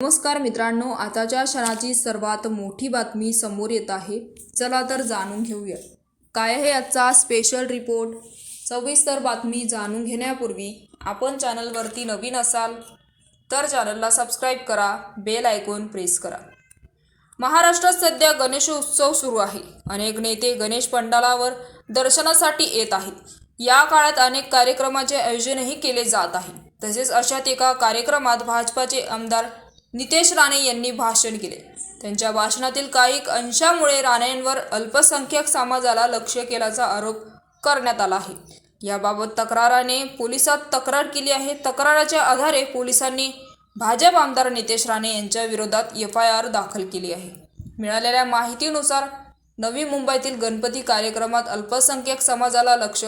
नमस्कार मित्रांनो आताच्या क्षणाची सर्वात मोठी बातमी समोर येत आहे. चला तर जाणून घेऊया. काय आहे आजचा स्पेशल रिपोर्ट सविस्तर बातमी जाणून घेण्यापूर्वी आपण चॅनलवरती नवीन असाल तर चॅनलला सबस्क्राईब करा बेल आयकॉन प्रेस करा. महाराष्ट्रात सध्या गणेश उत्सव सुरू आहे. अनेक नेते गणेश पंडालावर दर्शनासाठी येत आहेत. या काळात अनेक कार्यक्रमाचे आयोजनही केले जात आहे. तसेच अशात एका कार्यक्रमात भाजपाचे आमदार नितेश राणे यांनी भाषण केले. त्यांच्या भाषणातील काही अंशामुळे राणेंवर अल्पसंख्याक समाजाला लक्ष केल्याचा आरोप करण्यात आला आहे. याबाबत तक्राराने पोलिसात तक्रार केली आहे. तक्राराच्या आधारे पोलिसांनी भाजप आमदार नितेश राणे यांच्या विरोधात एफ आय आर दाखल केली आहे. मिळालेल्या माहितीनुसार नवी मुंबईतील गणपती कार्यक्रमात अल्पसंख्याक समाजाला लक्ष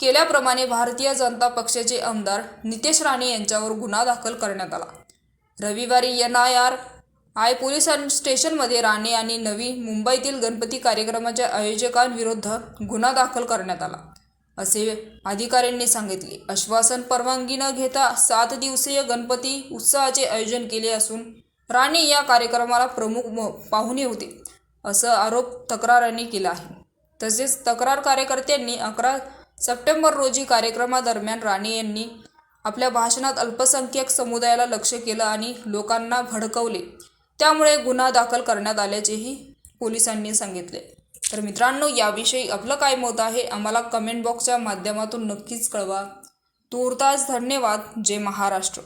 केल्याप्रमाणे भारतीय जनता पक्षाचे आमदार नितेश राणे यांच्यावर गुन्हा दाखल करण्यात आला. रविवारी N I R I police स्टेशनमध्ये राणे आणि नवी मुंबईतील गणपती कार्यक्रमाच्या आयोजकांविरुद्ध गुन्हा दाखल करण्यात आला असे अधिकाऱ्यांनी सांगितले. आश्वासन परवानगी न घेता सात दिवसीय गणपती उत्सवाचे आयोजन केले असून राणे या कार्यक्रमाला प्रमुख म- पाहुणे होते असं आरोप तक्रारांनी केला आहे. तसेच तक्रार कार्यकर्त्यांनी अकरा सप्टेंबर रोजी कार्यक्रमादरम्यान राणे यांनी आपल्या भाषणात अल्पसंख्याक समुदायाला लक्ष केलं आणि लोकांना भडकवले. त्यामुळे गुन्हा दाखल करण्यात आल्याचेही पोलिसांनी सांगितले. तर मित्रांनो याविषयी आपलं काय मत आहे आम्हाला कमेंट बॉक्सच्या माध्यमातून नक्कीच कळवा. तूर्तास धन्यवाद. जय महाराष्ट्र.